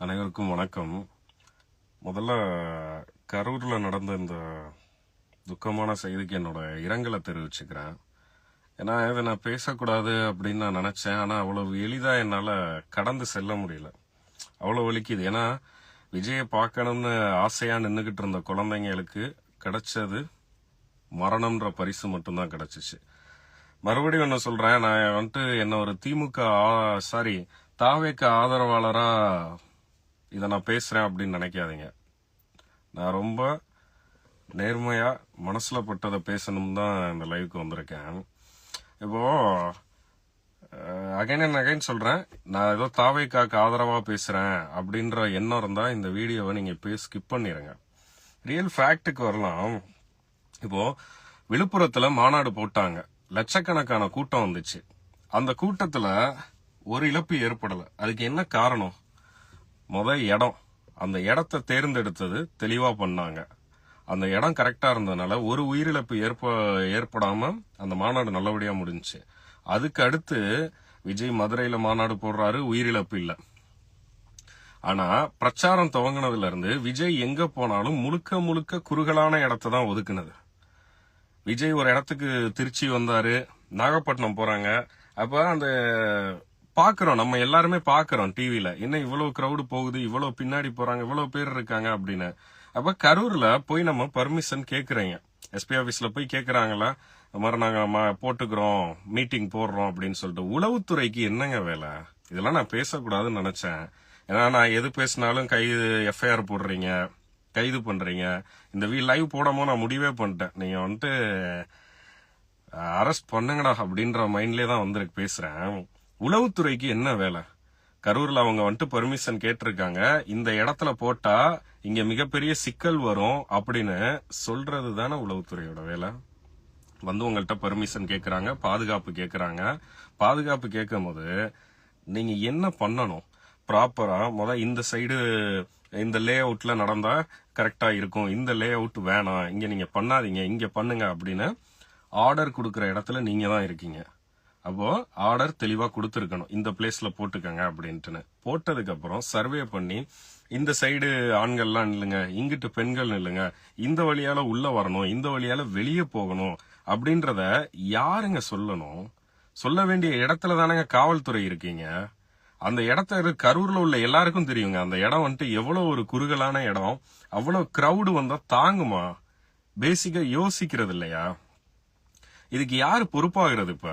அனைவருக்கும் வணக்கம். முதல்ல கரூரில் நடந்த இந்த துக்கமான செய்திக்கு என்னோட இரங்கலை தெரிவிச்சுக்கிறேன். ஏன்னா இதை நான் பேசக்கூடாது அப்படின்னு நான் நினச்சேன். ஆனால் அவ்வளவு எளிதாக என்னால் கடந்து செல்ல முடியல. அவ்வளோ வலிக்குது. ஏன்னா விஜயை பார்க்கணும்னு ஆசையாக நின்றுக்கிட்டு இருந்த குழந்தைங்களுக்கு கிடைச்சது மரணம்ன்ற பரிசு மட்டும்தான் கிடச்சிச்சு. மறுபடியும் என்ன சொல்கிறேன் நான் வந்துட்டு என்ன ஒரு திமுக சாரி தாவேக்க ஆதரவாளராக இதை நான் பேசுகிறேன் அப்படின்னு நினைக்காதீங்க. நான் ரொம்ப நேர்மையாக மனசில் பட்டதை பேசணும் தான் இந்த லைவுக்கு வந்திருக்கேன். இப்போது அகைன் அண்ட் அகைன் சொல்கிறேன் நான் ஏதோ தாவைக்காக்கு ஆதரவாக பேசுகிறேன் அப்படின்ற எண்ணம் இருந்தால் இந்த வீடியோவை நீங்கள் போய் ஸ்கிப் பண்ணிடுங்க ரியல் ஃபேக்ட்டுக்கு வரலாம். இப்போது விழுப்புரத்தில் மாநாடு போட்டாங்க. லட்சக்கணக்கான கூட்டம் வந்துச்சு. அந்த கூட்டத்தில் ஒரு இழப்பு ஏற்படலை. அதுக்கு என்ன காரணம்? முத இடம். அந்த இடத்த தேர்ந்தெடுத்தது தெளிவாக பண்ணாங்க. அந்த இடம் கரெக்டாக இருந்ததுனால ஒரு உயிரிழப்பு ஏற்ப ஏற்படாமல் அந்த மாநாடு நல்லபடியாக முடிஞ்சுச்சு. அதுக்கு அடுத்து விஜய் மதுரையில் மாநாடு போடுறாரு உயிரிழப்பு இல்லை. ஆனா பிரச்சாரம் துவங்கினதுல இருந்து விஜய் எங்க போனாலும் முழுக்க முழுக்க குறுகலான இடத்த தான் ஒதுக்குனது. விஜய் ஒரு இடத்துக்கு திருச்சி வந்தாரு நாகப்பட்டினம் போறாங்க. அப்ப அந்த பாக்குறோம் நம்ம எல்லாருமே பாக்குறோம் டிவில என்ன இவ்வளவு கிரௌடு போகுது இவ்வளவு பின்னாடி போறாங்க இவ்வளவு பேர் இருக்காங்க அப்படின்னு. அப்ப கரூர்ல போய் நம்ம பர்மிஷன் கேக்குறீங்க. எஸ்பி ஆபீஸ்ல போய் கேக்குறாங்களா? இந்த மாதிரி நாங்க போட்டுக்கிறோம் மீட்டிங் போடுறோம் அப்படின்னு சொல்லிட்டு. உளவுத்துறைக்கு என்னங்க வேலை? இதெல்லாம் நான் பேசக்கூடாதுன்னு நினைச்சேன். ஏன்னா நான் எது பேசினாலும் கைது எஃப்ஐஆர் போடுறீங்க கைது பண்றீங்க. இந்த வீ லைவ் போடாமோ நான் முடிவே பண்ணிட்டேன். நீங்க வந்துட்டு அரெஸ்ட் பண்ணுங்கடா அப்படின்ற மைண்ட்லேயே தான் வந்திருக்கு பேசுறேன். உளவுத்துறைக்கு என்ன வேலை? கரூர்ல அவங்க வந்துட்டு பெர்மிஷன் கேட்டிருக்காங்க. இந்த இடத்துல போட்டா இங்க மிகப்பெரிய சிக்கல் வரும் அப்படின்னு சொல்றது தானே உளவுத்துறையோட வேலை? வந்து உங்கள்கிட்ட பெர்மிஷன் கேட்குறாங்க பாதுகாப்பு கேட்குறாங்க பாதுகாப்பு கேட்கும் போது நீங்க என்ன பண்ணணும்? ப்ராப்பரா முத இந்த சைடு இந்த லே அவுட்ல நடந்தா கரெக்டா இருக்கும். இந்த லே அவுட் வேணாம். இங்க நீங்க பண்ணாதீங்க. இங்க பண்ணுங்க அப்படின்னு ஆர்டர் கொடுக்குற இடத்துல நீங்க தான் இருக்கீங்க. அப்போ ஆர்டர் தெளிவா கொடுத்துருக்கணும். இந்த பிளேஸ்ல போட்டுக்கங்க அப்படின்ட்டுன்னு. போட்டதுக்கு அப்புறம் சர்வே பண்ணி இந்த சைடு ஆண்கள்லாம் நில்லுங்க இங்கிட்டு பெண்கள் நில்லுங்க இந்த வழியால உள்ள வரணும் இந்த வழியால வெளியே போகணும் அப்படின்றத யாருங்க சொல்லணும்? சொல்ல வேண்டிய இடத்துல தானங்க காவல்துறை இருக்கீங்க. அந்த இடத்த கரூர்ல உள்ள எல்லாருக்கும் தெரியுங்க. அந்த இடம் வந்துட்டு எவ்வளவு ஒரு குறுகலான இடம் அவ்வளவு கிரவுடு வந்தா தாங்குமா? பேசிக்கா யோசிக்கிறது இல்லையா? இதுக்கு யாரு பொறுப்பாகிறது இப்ப?